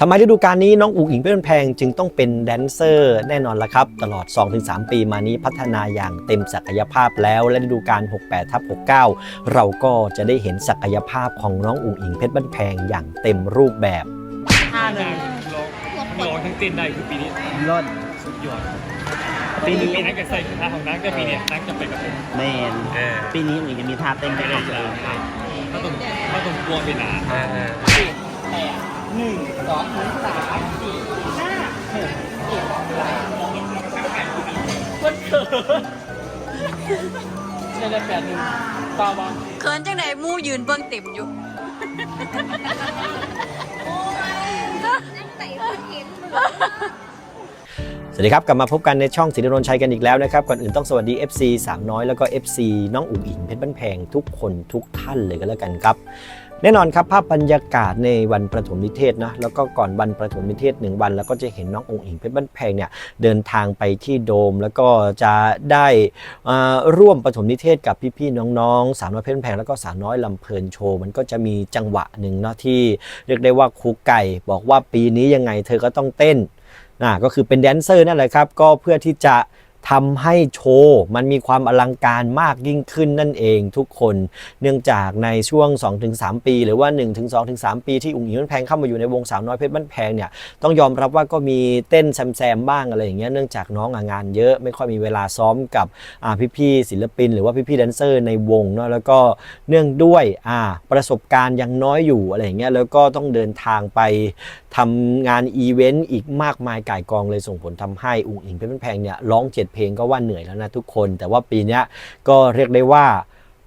ทำไมฤดูกาลนี้น้องอุ๋งอิงเป็นแพงจึงต้องเป็นแดนเซอร์แน่นอนละครับ ตลอด 2-3 ปีมานี้พัฒนาอย่างเต็มศักยภาพแล้วและฤดูกาล 68ทับ69 เราก็จะได้เห็นศักยภาพของน้องอุ๋งอิงเพชรบ้านแพงอย่างเต็มรูปแบบท่าหนึ่งร้องร้องทั้งเต้นได้คือปีนี้รถสุดยอดปีนี้ปีนั้นก็ใส่ท่าของนักแต่ปีเนี้ยนักจะไปกับผมแมนเออปีนี้อุ๋ยจะมีท่าเต้นเป็นของตัวเองครับถ้าต้องถ้าต้องกลัวไปหนา หนึ่งสองสามสี่ห้าหกเจ็ดมันเขินใช่เลยแปดหนึ่งเปล่าบ้างเขินจังไดหมู่ยืนเบิ่งเต็มอยู่สวัสดีครับกลับมาพบกันในช่องสิริรนชัยกันอีกแล้วนะครับก่อนอื่นต้องสวัสดี FC สามน้อยแล้วก็ FC น้องอุ๋งอิงเพชรบ้านแพงทุกคนทุกท่านเลยก็แล้วกันครับ แน่นอนครับภาพบรรยากาศในวันประถมนิเทศนะแล้วก็ก่อนวันประถมนิเทศหนึ่งวัน แล้วก็จะเห็นน้ององค์อิงเพชรบ้านแพงเนี่ยเดินทางไปที่โดม แล้วก็จะได้ร่วมประถมนิเทศกับพี่ๆน้องๆสาวน้อยเพชรบ้านแพงแล้วก็สาวน้อยลำเพลินโชว์มันก็จะมีจังหวะหนึ่งเนาะที่เรียกได้ว่าครูไก่ บอกว่าปีนี้ยังไงเธอก็ต้องเต้นนะก็คือเป็นแดนเซอร์นั่นแหละครับก็เพื่อที่จะ ทำให้โชว์มันมีความอลังการมากยิ่งขึ้นนั่นเองทุกคน เนื่องจากในช่วง 2-3 ปี หรือว่า 1-2-3 ปีที่อุ๋งอิงบ้านแพงเข้ามาอยู่ในวงสาวน้อยเพชรบ้านแพงเนี่ยต้องยอมรับว่าก็มีเต้นแซมๆบ้างอะไรอย่างเงี้ยเนื่องจากน้องงานเยอะไม่ค่อยมีเวลาซ้อมกับพี่ๆศิลปิน หรือว่าพี่ๆแดนเซอร์ในวงเนาะแล้วก็เนื่องด้วยประสบการณ์ยังน้อยอยู่อะไรอย่างเงี้ยแล้วก็ต้องเดินทางไป ทำงานอีเวนต์อีกมากมายก่ายกองเลยส่งผลทำให้อุ้งอิงเพชรบ้านแพงเนี่ยร้องเจ็ดเพลงก็ว่าเหนื่อยแล้วนะทุกคน แต่ว่าปีนี้ก็เรียกได้ว่า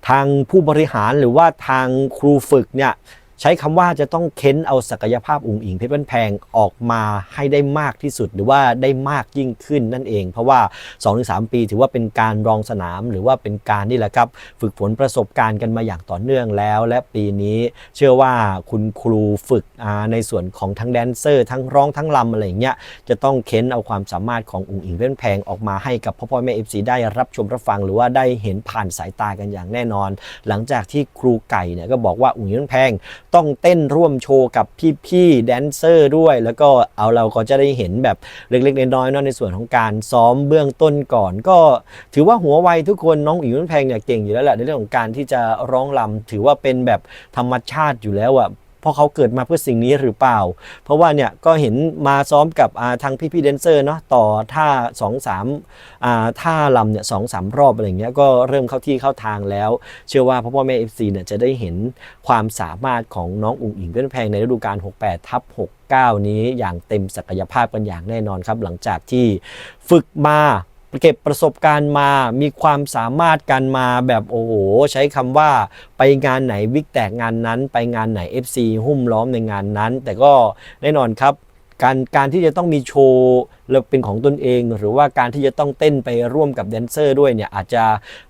ทางผู้บริหารหรือว่าทางครูฝึกเนี่ย ใช้คำว่าจะต้องเค้นเอาศักยภาพอุ๋งอิงเพชรบ้านแพงออกมาให้ได้มากที่สุดหรือว่าได้มากยิ่งขึ้นนั่นเอง เพราะว่า 2-3 ปีถือว่าเป็นการรองสนามหรือว่าเป็นการนี่แหละครับ ฝึกฝนประสบการณ์กันมาอย่างต่อเนื่องแล้ว และปีนี้เชื่อว่าคุณครูฝึกในส่วนของทั้งแดนเซอร์ ทั้งร้องทั้งลำอะไรอย่างเงี้ยจะต้องเค้นเอาความสามารถของอุ๋งอิงเว้นแพงออกมาให้กับพ่อพ่อแม่เอฟซีได้รับชมรับฟังหรือว่าได้เห็นผ่านสายตากันอย่างแน่นอน หลังจากที่ครูไก่เนี่ยก็บอกว่าอุ๋งอิงเว้นแพง ต้องเต้นร่วมโชว์กับพี่ๆแดนเซอร์ด้วย แล้วก็เอาเราก็จะได้เห็นแบบเล็กๆน้อยๆนในส่วนของการซ้อมเบื้องต้นก่อน ก็ถือว่าหัวไวทุกคนน้องอิ๋วแพงเนี่ยเก่งอยู่แล้วแหละในเรื่องของการที่จะร้องลำถือว่าเป็นแบบธรรมชาติอยู่แล้วอะ เพราะเขาเกิดมาเพื่อสิ่งนี้หรือเปล่า เพราะว่าเนี่ยก็เห็นมาซ้อมกับาทางพี่ๆแดนเซอร์เนาะต่อท่า2อสามอ่าท่าลำเนี่ยสองสามรอบอะไรเงี้ยก็เริ่มเข้าที่เข้าทางแล้ว เชื่อว่าพ่อพ่อแม่เอฟซีเนี่ยจะได้เห็นความสามารถของน้องอุ๋งอิงเป็นแพงในฤดูกาล68ทับ69 นี้อย่างเต็มศักยภาพกันอย่างแน่นอนครับ หลังจากที่ฝึกมา เก็บประสบการณ์มามีความสามารถกันมาแบบโอ้โหใช้คำว่าไปงานไหนวิกแตกงานนั้น ไปงานไหน FC หุ้มล้อมในงานนั้น แต่ก็แน่นอนครับ การการที่จะต้องมีโชว์แล้วเป็นของตนเอง หรือว่าการที่จะต้องเต้นไปร่วมกับแดนเซอร์ด้วยเนี่ยอาจจะ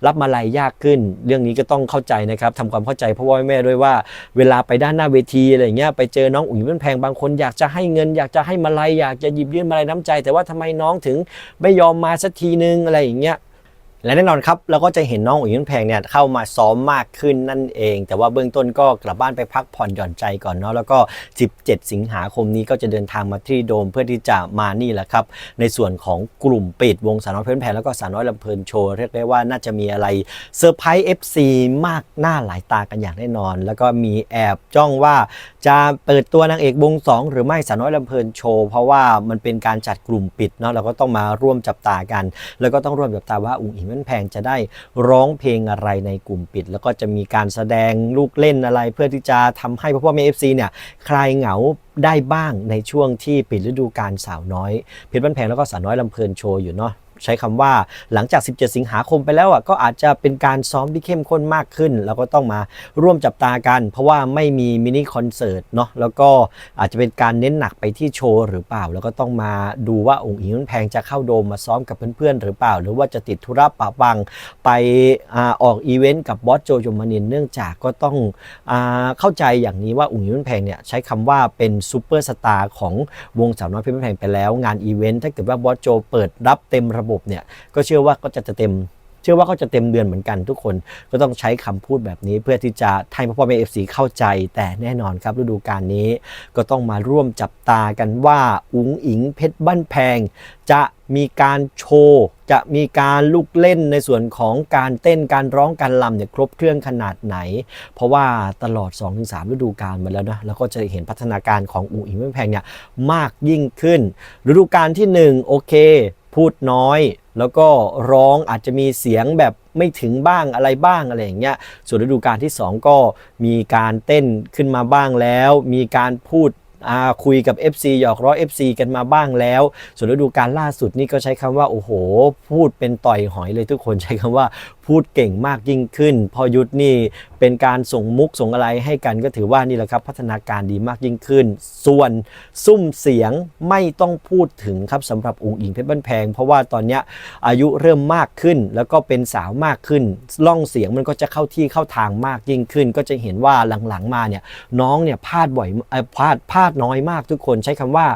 รับมาลัยยากขึ้น เรื่องนี้ก็ต้องเข้าใจนะครับทำความเข้าใจพ่อพ่อแม่ด้วยว่า เวลาไปด้านหน้าเวทีอะไรเงี้ยไปเจอน้องอุ๋ยมันแพงบางคนอยากจะให้เงิน อยากจะให้มาลัยอยากจะหยิบยื่นมาลัยน้ำใจ แต่ว่าทำไมน้องถึงไม่ยอมมาสักทีนึงอะไรอย่างเงี้ย และแน่นอนครับเราก็จะเห็นน้องอุ๋ยมันแพงเนี่ยเข้ามาซ้อมมากขึ้นนั่นเอง แต่ว่าเบื้องต้นก็กลับบ้านไปพักผ่อนหย่อนใจก่อนเนาะแล้วก็ 17 สิงหาคมนี้ก็จะเดินทางมาที่โดมเพื่อที่จะมานี่แหละครับ ในส่วนของกลุ่มปิดวงสาวน้อยเพื่อนแพงแล้วก็สาวน้อยลำเพลินโชว์เรียกได้ว่าน่าจะมีอะไรเซอร์ไพรส์ FC มากหน้าหลายตากันอย่างแน่นอน แล้วก็มีแอบจ้องว่า จะเปิดตัวนางเอกวงสองหรือไม่สาวน้อยลำเพลินโชว์ เพราะว่ามันเป็นการจัดกลุ่มปิดเนาะเราก็ต้องมาร่วมจับตากัน แล้วก็ต้องร่วมจับตาว่าอุ๋งอิงแม่นแพงจะได้ร้องเพลงอะไรในกลุ่มปิด แล้วก็จะมีการแสดงลูกเล่นอะไร เพื่อที่จะทำให้พ่อพ่อแม่เอฟซีเนี่ยคลายเหงาได้บ้างในช่วงที่ปิดฤดูกาลสาวน้อย เพชรบ้านแพงแล้วก็สาวน้อยลำเพลินโชว์อยู่เนาะ ใช้คำว่าหลังจาก 17 สิงหาคมไปแล้วอะก็อาจจะเป็นการซ้อมที่เข้มข้นมากขึ้น แล้วก็ต้องมาร่วมจับตากัน เพราะว่าไม่มีมินิคอนเสิร์ตเนาะแล้วก็อาจจะเป็นการเน้นหนักไปที่โชว์หรือเปล่า แล้วก็ต้องมาดูว่าองค์อิงมันแพงจะเข้าโดมมาซ้อมกับเพื่อนๆหรือเปล่า หรือว่าจะติดธุระปะปังไปอออกอีเวนต์กับบอสโจจมานินเนื่องจากก็ต้องอเข้าใจอย่างนี้ว่าอุ๋งยิ้มแพงเนี่ยใช้คำว่าเป็นซูเปอร์สตาร์ของวงสาวน้อยเพชรบ้านแพงไปแล้วงานอีเวนต์ถ้าเกิดว่าบอสโจเปิดรับเต็มระบบเนี่ยก็เชื่อว่าก็จะเต็ม เชื่อว่าเขาจะเต็มเดือนเหมือนกันทุกคนก็ต้องใช้คำพูดแบบนี้ เพื่อที่จะให้พ่อพ่อแม่เอฟซีเข้าใจ แต่แน่นอนครับฤดูกาลนี้ ก็ต้องมาร่วมจับตากันว่าอุ๋งอิงเพชรบ้านแพง จะมีการโชว์จะมีการลุกเล่นในส่วนของการเต้นการร้องการลำเนี่ยครบเครื่องขนาดไหน เพราะว่าตลอด 2-3 ฤดูกาลมาแล้วนะแล้วก็จะเห็นพัฒนาการของอุ๋งอิงเพชรบ้านแพงเนี่ยมากยิ่งขึ้น ฤดูกาลที่ 1 โอเค พูดน้อย แล้วก็ร้องอาจจะมีเสียงแบบไม่ถึงบ้างอะไรบ้างอะไรอย่างเงี้ยส่วนฤดูกาลที่ 2 ก็มีการเต้นขึ้นมาบ้างแล้ว มีการพูด คุยกับ FC หยอกล้อ FC กันมาบ้างแล้ว ส่วนฤดูกาลล่าสุดนี่ก็ใช้คำว่าโอ้โห พูดเป็นต่อยหอยเลยทุกคนใช้คำว่าพูดเก่งมากยิ่งขึ้น พอยุทธนี่เป็นการส่งมุกส่งอะไรให้กันก็ถือว่านี่แหละครับพัฒนาการดีมากยิ่งขึ้น ส่วนซุ้มเสียงไม่ต้องพูดถึงครับสำหรับอุ๋งอิงเพชรบ้านแพง เพราะว่าตอนนี้อายุเริ่มมากขึ้น แล้วก็เป็นสาวมากขึ้นล่องเสียงมันก็จะเข้าที่เข้าทางมากยิ่งขึ้น ก็จะเห็นว่าหลังๆมาเนี่ยน้องเนี่ยพลาดบ่อยพลาดพลาดน้อยมากทุกคนใช้คำว่า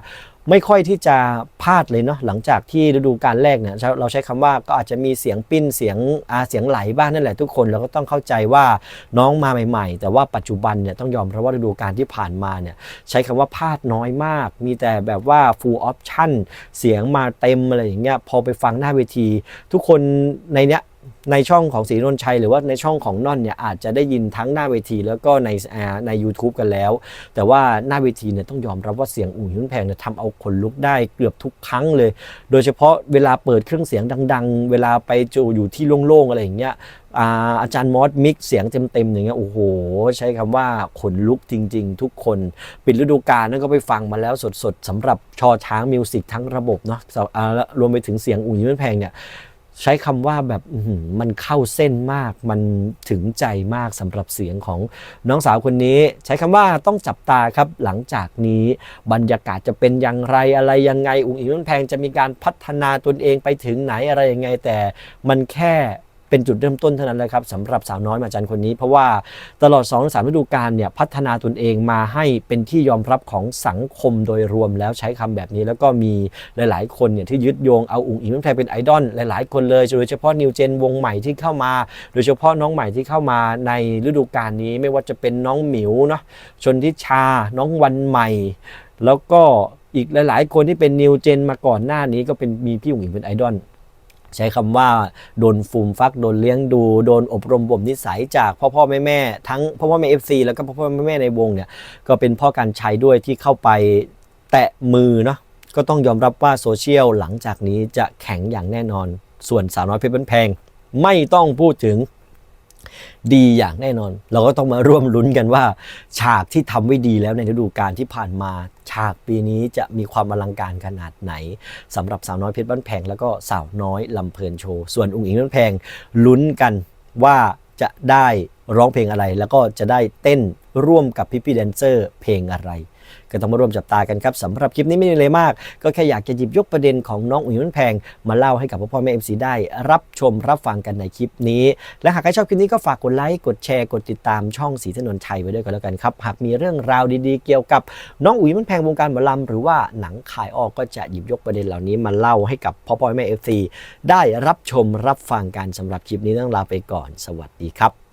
ไม่ค่อยที่จะพลาดเลยเนาะหลังจากที่ฤดูกาลแรกเนี่ยเราใช้คำว่าก็อาจจะมีเสียงปิ้นเสียงอาเสียงไหลบ้างนั่นแหละทุกคนเราก็ต้องเข้าใจว่าน้องมาใหม่ ๆ แต่ว่าปัจจุบันเนี่ยต้องยอมรับว่าฤดูกาลที่ผ่านมาเนี่ยใช้คำว่าพลาดน้อยมาก มีแต่แบบว่า full option เสียงมาเต็มอะไรอย่างเงี้ยพอไปฟังหน้าเวที ทุกคนในเนี้ย ในช่องของศรีนนชัย หรือว่าในช่องของน่อนเนี่ยอาจจะได้ยินทั้งหน้าเวที แล้วก็ในใน u t u b e กันแล้ว แต่ว่าหน้าเวทีเนี่ยต้องยอมรับว่าเสียงอุ่งหิ้นแพงเนี่ยทำเอาขนลุกได้เกือบทุกครั้งเลย โดยเฉพาะเวลาเปิดเครื่องเสียงดัง ๆ เวลาไปจูอยู่ที่โล่งๆอะไรอย่างเงี้ยอาจารย์มอสมิกเสียงเต็มๆอย่างเงี้ยโอ้โห ใช้คำว่าขนลุกจริง ๆ ทุกคน ปิดฤดูกาลนั่นก็ไปฟังมาแล้วสดๆสำหรับชอช้างมิวสิกทั้งระบบเนาะรวมไปถึงเสียงอุ่งหิ้นแพงเนี่ย ใช้คำว่าแบบมันเข้าเส้นมาก มันถึงใจมากสำหรับเสียงของน้องสาวคนนี้ ใช้คำว่าต้องจับตาครับ หลังจากนี้บรรยากาศจะเป็นอย่างไรอะไรยังไง อุ๋งอิงมันแพงจะมีการพัฒนาตนเองไปถึงไหนอะไรยังไงแต่มันแค่ เป็นจุดเริ่มต้นเท่านั้นเลยครับสำหรับสาวน้อยมาจันคนนี้ เพราะว่าตลอด2อสามฤดูกาลเนี่ยพัฒนาตนเองมาให้เป็นที่ยอมรับของสังคมโดยรวมแล้วใช้คำแบบนี้ แล้วก็มีหลาย ๆ คนเนี่ยที่ยึดโยงเอาอุ๋งอิงมันแพงเป็นไอดอลหลาย ๆ คนเลยโดยเฉพาะนิวเจนวงใหม่ที่เข้ามา โดยเฉพาะน้องใหม่ที่เข้ามาในฤดูกาลนี้ไม่ว่าจะเป็นน้องหมิวเนาะชนทิชาน้องวันใหม่ แล้วก็อีกหลาย ๆ คนที่เป็นนิวเจนมาก่อนหน้านี้ก็เป็นมีพี่อุ๋งอิงเป็นไอดอล ใช้คำว่าโดนฟูมฟัก โดนเลี้ยงดู โดนอบรมบ่มนิสัยจากพ่อพ่อแม่แม่ทั้งพ่อพ่อแม่เอฟซีแล้วก็พ่อพ่อแม่แม่ในวงเนี่ยก็เป็นพ่อการใช้ด้วยที่เข้าไปแตะมือเนาะก็ต้องยอมรับว่าโซเชียลหลังจากนี้จะแข็งอย่างแน่นอน ส่วนสาวน้อยเพชรบ้านแพง ไม่ต้องพูดถึงดีอย่างแน่นอน เราก็ต้องมาร่วมลุ้นกันว่า ฉากที่ทำไว้ดีแล้วในฤดูกาลที่ผ่านมา ฉากปีนี้จะมีความอลังการขนาดไหนสำหรับสาวน้อยเพชรบ้านแพงแล้วก็สาวน้อยลำเพลินโชว์ส่วนอุ้งอิงบ้านแพงลุ้นกันว่าจะได้ร้องเพลงอะไร แล้วก็จะได้เต้นร่วมกับพี่พี่แดนเซอร์เพลงอะไร ก็ต้องมาร่วมจับตากันครับสำหรับคลิปนี้ไม่มีอะไรมาก ก็แค่อยากจะหยิบยกประเด็นของน้องอุ๋ยมันแพง มาเล่าให้กับพ่อพ่อแม่เอ็มซีได้ รับชมรับฟังกันในคลิปนี้ และหากใครชอบคลิปนี้ก็ฝากกดไลค์กดแชร์กดติดตามช่องสีถนนชัยไว้ด้วยกันแล้วกันครับหากมีเรื่องราวดีๆ เกี่ยวกับน้องอุ๋ยมันแพงวงการหมอลำหรือว่าหนังขายออกก็จะหยิบยกประเด็นเหล่านี้มาเล่าให้กับพ่อพ่อแม่เอฟซีได้รับชมรับฟังกันสำหรับคลิปนี้ต้องลาไปก่อน สวัสดีครับ